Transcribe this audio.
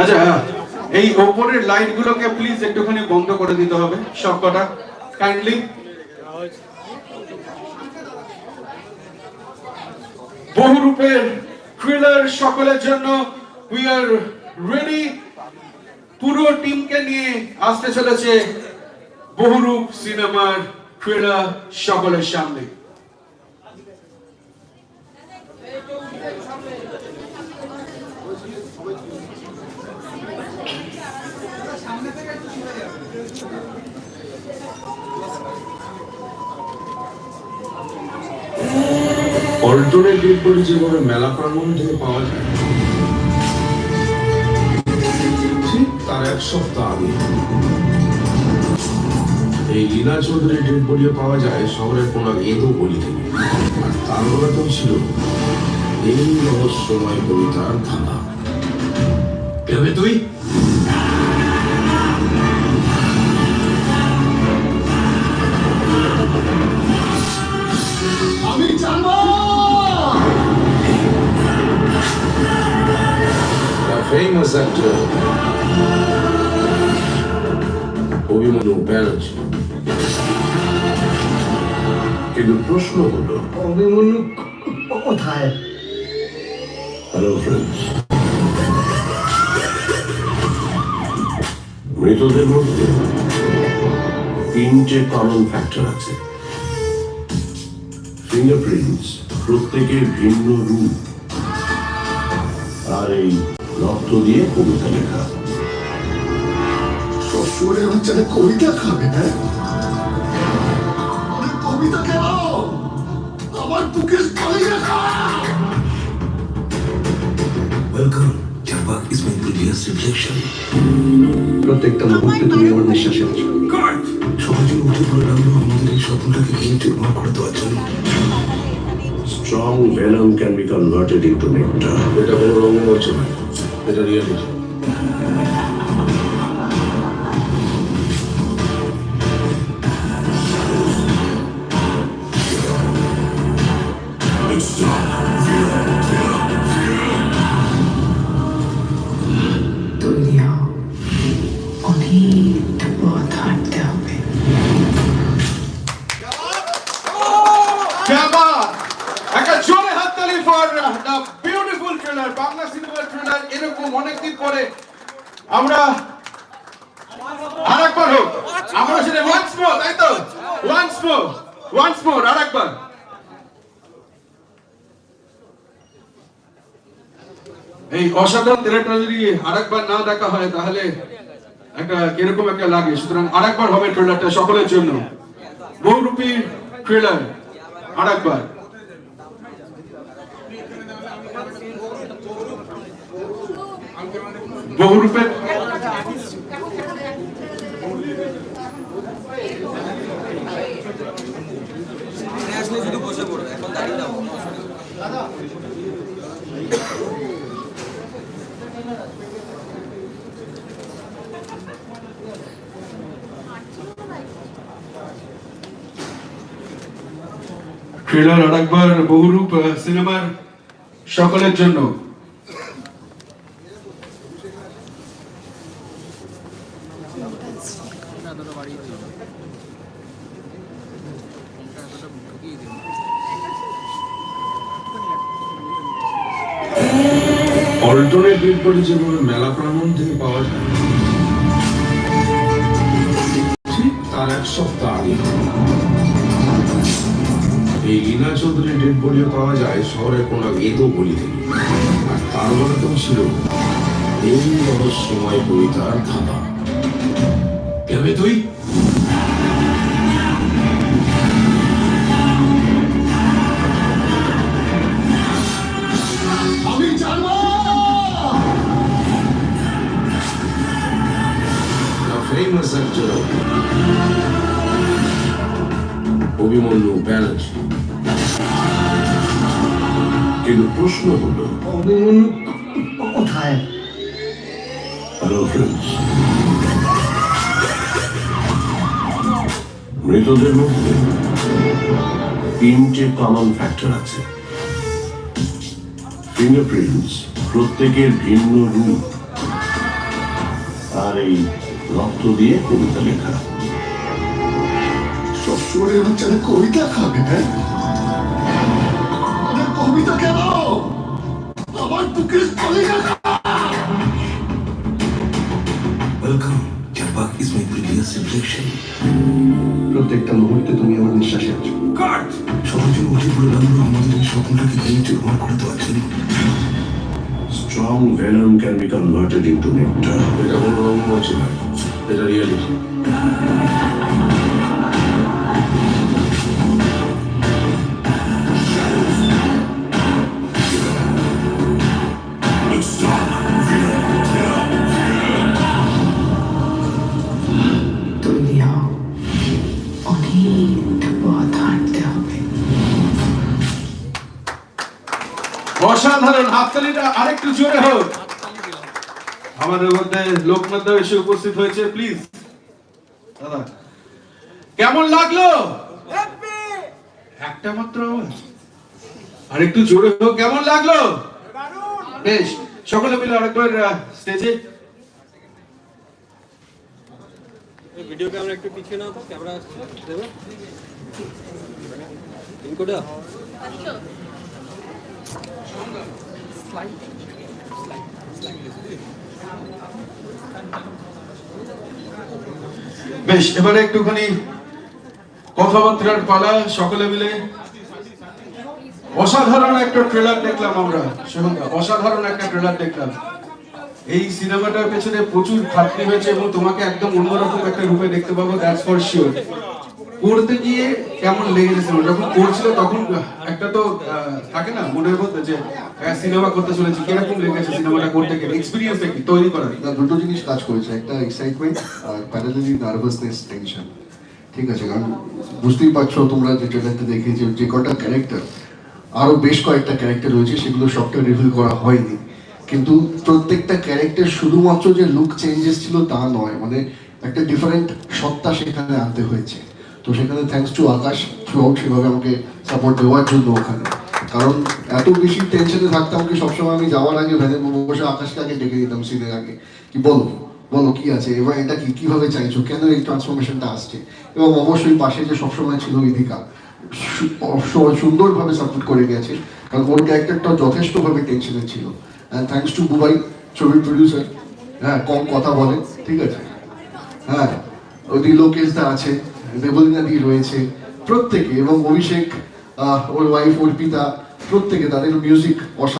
আচ্ছা এই ওপরের লাইট গুলোকে প্লিজ একটুখানি বন্ধ করে দিতে হবে সব কটা কাইন্ডলি বহুরূপের থ্রিলার সকলের জন্য উই আর রেডি পুরো টিমকে নিয়ে আসতে চলেছে বহুরূপ সিনেমার থ্রিলার সকলের সামনে। পল্টনের ডেড বডি যেভাবে মেলা প্রাঙ্গণ থেকে পাওয়া যায়। ঠিক তার এক সপ্তাহ আগে। এই লীলা চৌধুরীর ডেড পাওয়া যায় শহরের কোন এদো গলি থেকে। আর তার ছিল এই রহস্যময় কবিতার ধাঁধা ভেবে তুই? আমি জানব! The famous actor Abhimanyu Banerjee. কিন্তু প্রশ্ন হলো অভিমন্যু কোথায়? ফ্রেন্ডস মৃতদের মধ্যে তিনটে কমন ফ্যাক্টর আছে। ফিঙ্গারপ্রিন্টস প্রত্যেকের ভিন্ন রূপ। আর এই রক্ত দিয়ে কবিতা লেখা। শ্বশুরের বাচ্চারা কবিতা খাবে না কবিতা কেন? আমার বুকের কলিজা খাও welcome work is my previous reflection. প্রত্যেকটা মুহূর্তে তুমি আমার নিঃশ্বাসে আছো সহজে উঠে পড়ে লাগল আমাদের এই স্বপ্নটাকে কিন্তু চুরমার করে দেওয়ার জন্য। Strong venom can be converted into nectar এটা কোনো রঙ্গমঞ্চ নয় এটা রিয়ালিটি বাংলা সিনেমার ট্রেলার এরকম অনেকদিন পরে আমরা আরেকবার হোক। আমরা সেটা ওয়ান্স মোর তাই তো? ওয়ান্স মোর ওয়ান্স মোর আরেকবার। এই অসাধারণ ট্রেলারটা যদি আরেকবার না দেখা হয়, তাহলে একটা কীরকম একটা লাগে। সুতরাং আরেকবার হবে ট্রেলারটা সকলের জন্য। বহুরূপী ট্রেলার আরেকবার। বহুরূপের ট্রেলার আরেকবার বহুরূপ আহ, সিনেমার সকলের জন্য। বডি যেভাবে মেলা প্রাঙ্গণ থেকে পাওয়া যায়। ঠিক তার এক সপ্তাহ আগে। এই লীনা চৌধুরীর ডেড বডিও পাওয়া যায় শহরের কোন এদো গলি থেকে। আর তার গলাতেও ছিল এই রহস্যময় কবিতার ধাঁধা। ভেবে তুই? জানব famous actor. অভিমন্যু ব্যানার্জি। কিন্তু প্রশ্ন হলো অভিমন্যু কোথায়? হ্যালো ফ্রেন্ডস মৃতদের মধ্যে তিনটে কমন ফ্যাক্টর আছে। ফিঙ্গারপ্রিন্টস প্রত্যেকের ভিন্ন রূপ। আর এই রক্ত দিয়ে কবিতা লেখা। সবসময় বাচ্চারা কবিতা খাবে হ্যাঁ? কবিতা কেন? আমার বুকের কলিজা strong venom can be converted into nectar. It's a reality. অসাধারণ হাততালিটা আরেকটু জোরে হোক। আমাদের মধ্যে লোকনাথ এসে উপস্থিত হয়েছে প্লিজ দাদা কেমন লাগল? একটা মাত্র আওয়াজ। আরেকটু জোরে হোক কেমন লাগল? বেশ সকলে মিলে আরেকবার স্টেজে এই ভিডিও ক্যামেরা একটু পিছিয়ে নাও তো ক্যামেরা আসছে দেবে? ইনকোডা বেশ, এবারে একটুখানি কথাবার্তার পালা, সকলে মিলে। অসাধারণ একটা ট্রেলার দেখলাম আমরা অসাধারণ একটা ট্রেলার দেখলাম। এই সিনেমাটার পেছনে প্রচুর খাটনি হয়েছে এবং তোমাকে একদম অন্যরকম একটা রূপে দেখতে পাবো দ্যাটস ফর শিওর করতে গিয়ে কেমন লেগেছে সিনেমা যখন করছিল তখন একটা তো থাকে না, মনের মধ্যে যে সিনেমা করতে চলেছি, কীরকম লেগেছে সিনেমাটা করতে গিয়ে? এক্সপিরিয়েন্স কি? তৈরি করার দুটো জিনিস কাজ করেছে, একটা এক্সাইটমেন্ট আর প্যারালালি নার্ভাসনেস টেনশন ঠিক আছে, কারণ বুঝতেই পারছ তোমরা যে ট্রেলারটা দেখে যে কটা ক্যারেক্টার আরও বেশ কয়েকটা ক্যারেক্টার রয়েছে, সেগুলো সবটা রিভিল করা হয়নি। কিন্তু প্রত্যেকটা ক্যারেক্টার শুধুমাত্র যে লুক চেঞ্জেস ছিল তা নয় মানে একটা ডিফারেন্ট সত্তা সেখানে আনতে হয়েছে। তো সেখানে থ্যাঙ্কস টু আকাশ থ্রু সেভাবে আমাকে সাপোর্ট দেওয়ার জন্য ওখানে? কারণ এত বেশি টেনশনে থাকতাম কি সবসময় আমি যাওয়ার আগে ভ্যানে বসে আকাশকে আগে ডেকে দিতাম সিনের আগে, কি বলো বলো কি আছে? এবার এটা কি, কীভাবে চাইছো? কেন এই ট্রান্সফরমেশনটা আসছে? এবং অবশ্যই পাশে যে সবসময় ছিল ইধিকা সুন্দরভাবে সাপোর্ট করে গেছে, কারণ ওর ক্যারেক্টারটা যথেষ্টভাবে টেনশনে ছিল। অ্যান্ড থ্যাঙ্কস টু বুবাই ছবির প্রডিউসার হ্যাঁ কম কথা বলে, ঠিক আছে? হ্যাঁ ওদি লোকেশ দা আছে। দেবলিনা দি রয়েছে প্রত্যেকে এবং অভিষেক ওর ওয়াইফ অর্পিতা প্রত্যেকে তাদের মিউজিক